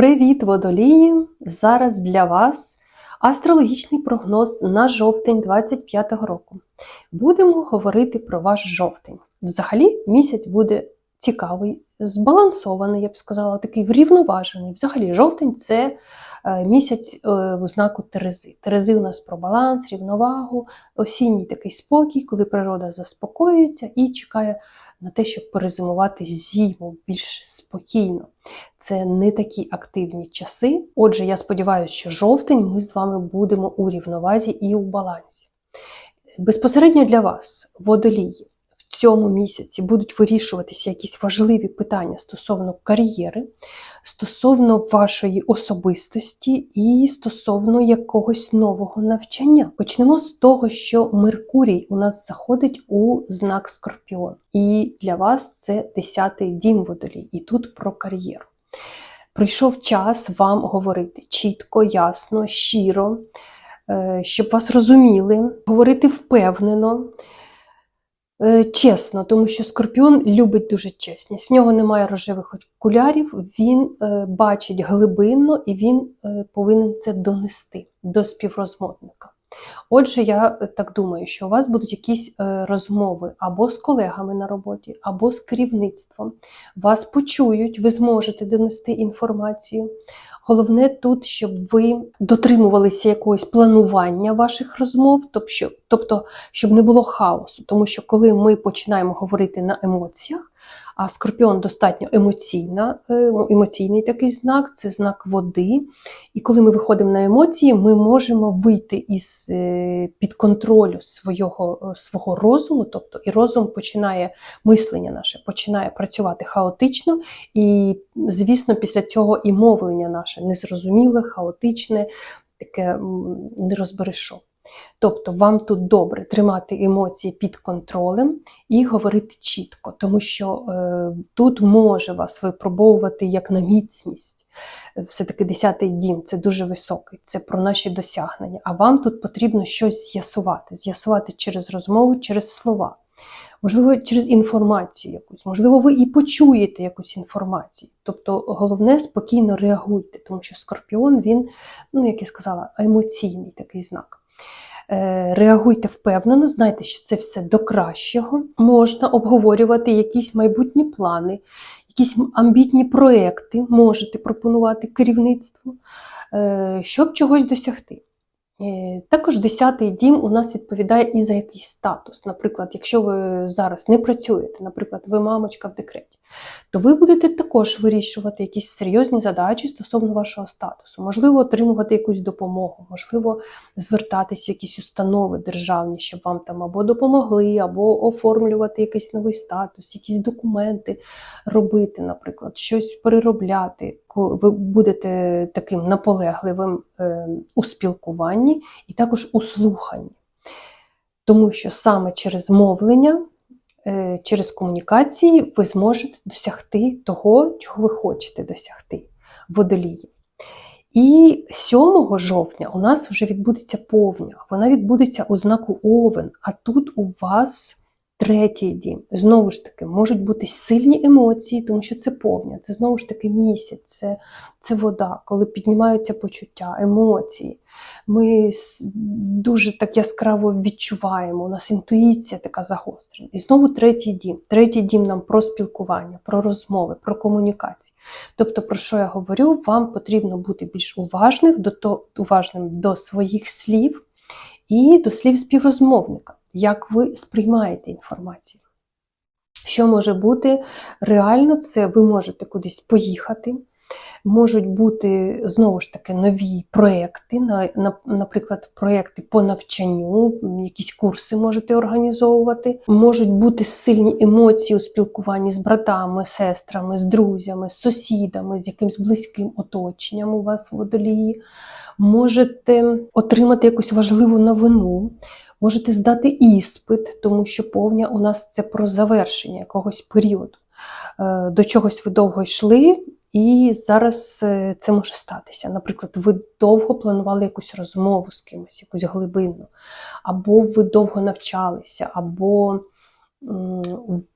Привіт, водолії! Зараз для вас астрологічний прогноз на жовтень 25-го року. Будемо говорити про ваш жовтень. Взагалі, місяць буде цікавий, збалансований, я б сказала, такий врівноважений. Взагалі, жовтень це е, місяць е, в знаку Терези. Терези у нас про баланс, рівновагу, осінній такий спокій, коли природа заспокоюється і чекає на те, щоб перезимувати зиму більш спокійно. Це не такі активні часи. Отже, я сподіваюся, що жовтень ми з вами будемо у рівновазі і у балансі. Безпосередньо для вас, водолії, цьому місяці будуть вирішуватися якісь важливі питання стосовно кар'єри, стосовно вашої особистості і стосовно якогось нового навчання. Почнемо з того, що Меркурій у нас заходить у знак Скорпіон. І для вас це 10-й дім водолій, і тут про кар'єру. Прийшов час вам говорити чітко, ясно, щиро, е, щоб вас розуміли, говорити впевнено. Е, Чесно, тому що Скорпіон любить дуже чесність. В нього немає рожевих окулярів, він е, бачить глибинно і він е, повинен це донести до співрозмовника. Отже, я е, так думаю, що у вас будуть якісь е, розмови або з колегами на роботі, або з керівництвом. Вас почують, ви зможете донести інформацію. Головне тут, щоб ви дотримувалися якогось планування ваших розмов, тобто, тобто, щоб не було хаосу. Тому що коли ми починаємо говорити на емоціях, а скорпіон достатньо емоційна, е, емоційний такий знак, це знак води. І коли ми виходимо на емоції, ми можемо вийти із е, під контролю свого, е, свого розуму, тобто і розум починає мислення наше починає працювати хаотично, і, звісно, після цього і мовлення наше незрозуміле, хаотичне, таке не розбереш. Тобто вам тут добре тримати емоції під контролем і говорити чітко, тому що е, тут може вас випробовувати як на міцність. Все-таки 10-й дім це дуже високий, це про наші досягнення. А вам тут потрібно щось з'ясувати, з'ясувати через розмову, через слова. Можливо, через інформацію якусь, можливо, ви і почуєте якусь інформацію. Тобто, головне спокійно реагуйте, тому що скорпіон, він, ну як я сказала, емоційний такий знак. Е, Реагуйте впевнено, знайте, що це все до кращого. Можна обговорювати якісь майбутні плани, якісь амбітні проекти можете пропонувати керівництву, е, щоб чогось досягти. Е, Також 10-й дім у нас відповідає і за якийсь статус. Наприклад, якщо ви зараз не працюєте, наприклад, ви мамочка в декреті, то ви будете також вирішувати якісь серйозні задачі стосовно вашого статусу. Можливо, отримувати якусь допомогу, можливо, звертатись в якісь установи державні, щоб вам там або допомогли, або оформлювати якийсь новий статус, якісь документи робити, наприклад, щось переробляти. Ви будете таким наполегливим е, у спілкуванні і також у слуханні. Тому що саме через мовлення, через комунікації ви зможете досягти того, чого ви хочете досягти водолії. І 7 жовтня у нас вже відбудеться повня. Вона відбудеться у знаку Овен, а тут у вас третій дім. Знову ж таки, можуть бути сильні емоції, тому що це повня, це знову ж таки місяць, це, це вода, коли піднімаються почуття, емоції. Ми дуже так яскраво відчуваємо, у нас інтуїція така загострена. І знову третій дім. Третій дім нам про спілкування, про розмови, про комунікації. Тобто, про що я говорю, вам потрібно бути більш уважним до, уважним до своїх слів і до слів співрозмовника, як ви сприймаєте інформацію. Що може бути реально, це ви можете кудись поїхати, можуть бути знову ж таки нові проекти, на, на- наприклад, проекти по навчанню, якісь курси можете організовувати. Можуть бути сильні емоції у спілкуванні з братами, сестрами, з друзями, з сусідами, з якимсь близьким оточенням у вас в водолії. Можете отримати якусь важливу новину. Можете здати іспит, тому що повня у нас це про завершення якогось періоду. Е, До чогось ви довго йшли, і зараз е, це може статися. Наприклад, ви довго планували якусь розмову з кимось, якусь глибинну, або ви довго навчалися, або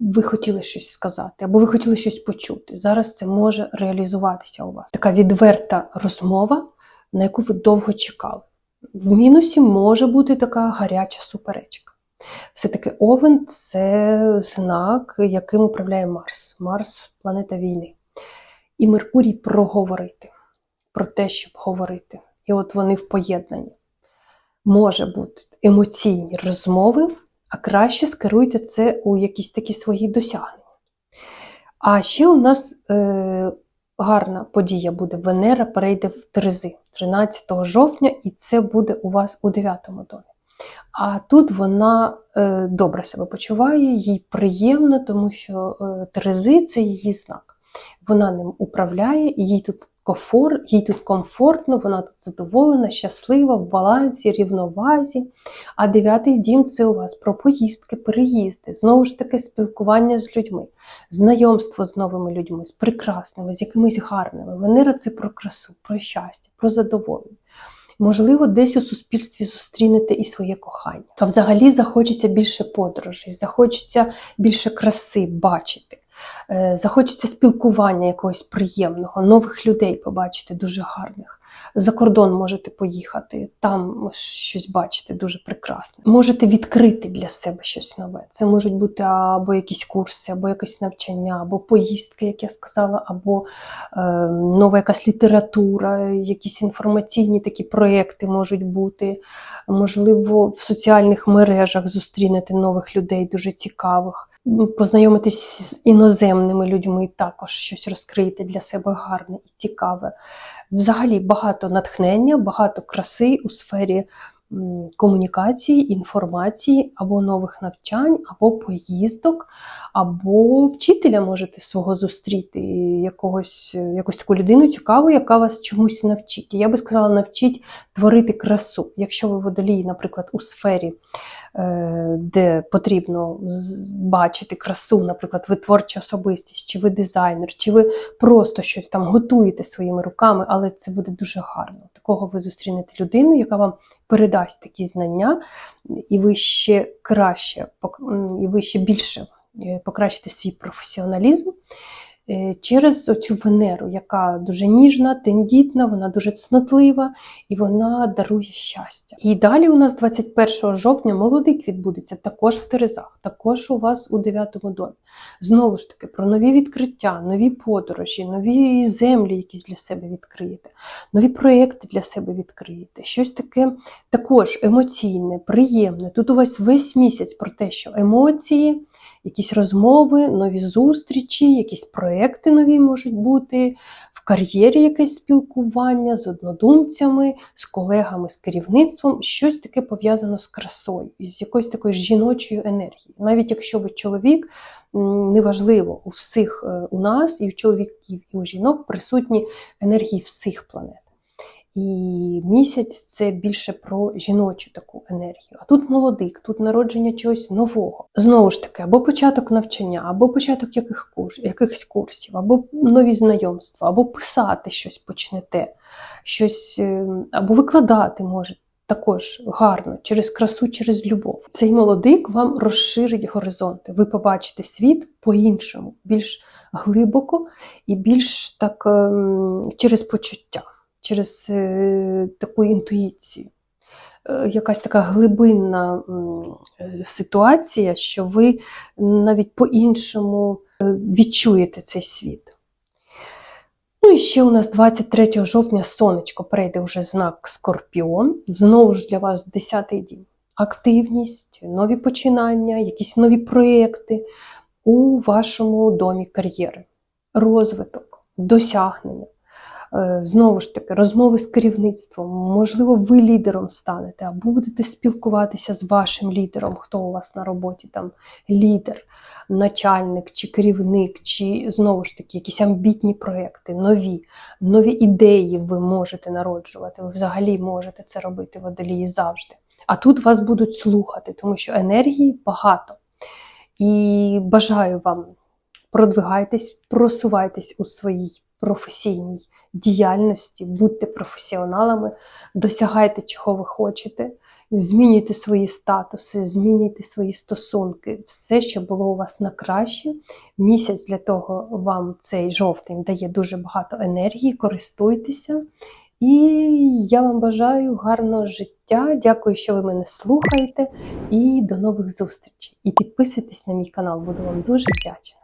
ви хотіли щось сказати, або ви хотіли щось почути. Зараз це може реалізуватися у вас. Така відверта розмова, на яку ви довго чекали. В мінусі може бути така гаряча суперечка. Все-таки Овен це знак, яким управляє Марс. Марс планета війни. І Меркурій проговорити про те, щоб говорити. І от вони в поєднанні. Може бути емоційні розмови, а краще скеруйте це у якісь такі свої досягнення. А ще у нас е, гарна подія буде. Венера перейде в Терези 13 жовтня, і це буде у вас у 9 домі. А тут вона е, добре себе почуває, їй приємно, тому що е, Терези це її знак. Вона ним управляє, і їй тут комфорт, їй тут комфортно, вона тут задоволена, щаслива, в балансі, рівновазі. А дев'ятий дім це у вас про поїздки, переїзди, знову ж таки, спілкування з людьми, знайомство з новими людьми, з прекрасними, з якимись гарними. Венера це про красу, про щастя, про задоволення. Можливо, десь у суспільстві зустрінете і своє кохання. А взагалі захочеться більше подорожей, захочеться більше краси бачити. Е, Захочеться спілкування якогось приємного, нових людей побачити дуже гарних. За кордон можете поїхати, там щось бачити дуже прекрасне. Можете відкрити для себе щось нове. Це можуть бути або якісь курси, або якесь навчання, або поїздки, як я сказала, або е, нова якась література, якісь інформаційні такі проекти можуть бути. Можливо, в соціальних мережах зустрінете нових людей, дуже цікавих познайомитись з іноземними людьми, також щось розкрити для себе гарне і цікаве. Взагалі багато натхнення, багато краси у сфері комунікації, інформації, або нових навчань, або поїздок, або вчителя можете свого зустріти, якогось, якусь таку людину цікаву, яка вас чомусь навчить. Я би сказала, навчить творити красу. Якщо ви водолії, наприклад, у сфері, е, де потрібно бачити красу, наприклад, ви творча особистість, чи ви дизайнер, чи ви просто щось там готуєте своїми руками, але це буде дуже гарно. Такого ви зустрінете людину, яка вам передасть такі знання, і ви ще краще, і ви ще більше е, покращите свій професіоналізм. Е, через оцю Венеру, яка дуже ніжна, тендітна, вона дуже цнотлива і вона дарує щастя. І далі у нас 21 жовтня молодик відбудеться також в Терезах, також у вас у 9 домі. Знову ж таки, про нові відкриття, нові подорожі, нові землі, якісь для себе відкриєте, нові проекти для себе відкриєте. Щось таке також емоційне, приємне. Тут у вас весь місяць про те, що емоції якісь розмови, нові зустрічі, якісь проекти нові можуть бути, в кар'єрі якесь спілкування з однодумцями, з колегами, з керівництвом, щось таке пов'язано з красою, з якоюсь такою жіночою енергією. Навіть якщо ви чоловік, неважливо, у всіх е, у нас, і у чоловіків, і у жінок присутні енергії всіх планет. І місяць це більше про жіночу таку енергію. А тут молодик, тут народження чогось нового. Знову ж таки, або початок навчання, або початок яких курс, якихось курсів, або нові знайомства, або писати щось почнете, щось, е, або викладати можете. Також гарно, через красу, через любов. Цей молодик вам розширить горизонти. Ви побачите світ по-іншому, більш глибоко і більш так ем, через почуття через е, таку інтуїцію. Е, якась така глибинна е, ситуація, що ви навіть по-іншому відчуєте цей світ. Ну і ще у нас 23 жовтня сонечко прийде вже знак Скорпіон. Знову ж для вас 10-й дім. Активність, нові починання, якісь нові проєкти у вашому домі кар'єри, розвиток, досягнення. Е, знову ж таки, розмови з керівництвом, можливо, ви лідером станете, або будете спілкуватися з вашим лідером, хто у вас на роботі, там лідер, начальник чи керівник, чи знову ж таки якісь амбітні проекти, нові, нові ідеї ви можете народжувати. Ви взагалі можете це робити в водолії завжди. А тут вас будуть слухати, тому що енергії багато. І бажаю вам продвигайтесь, просувайтесь у своїй професійній діяльності, будьте професіоналами, досягайте, чого ви хочете, змінюйте свої статуси, змінюйте свої стосунки, все, що було у вас на краще. Місяць для того вам цей жовтень дає дуже багато енергії, користуйтеся. І я вам бажаю гарного життя. Дякую, що ви мене слухаєте. І до нових зустрічей. І підписуйтесь на мій канал, буду вам дуже вдячна.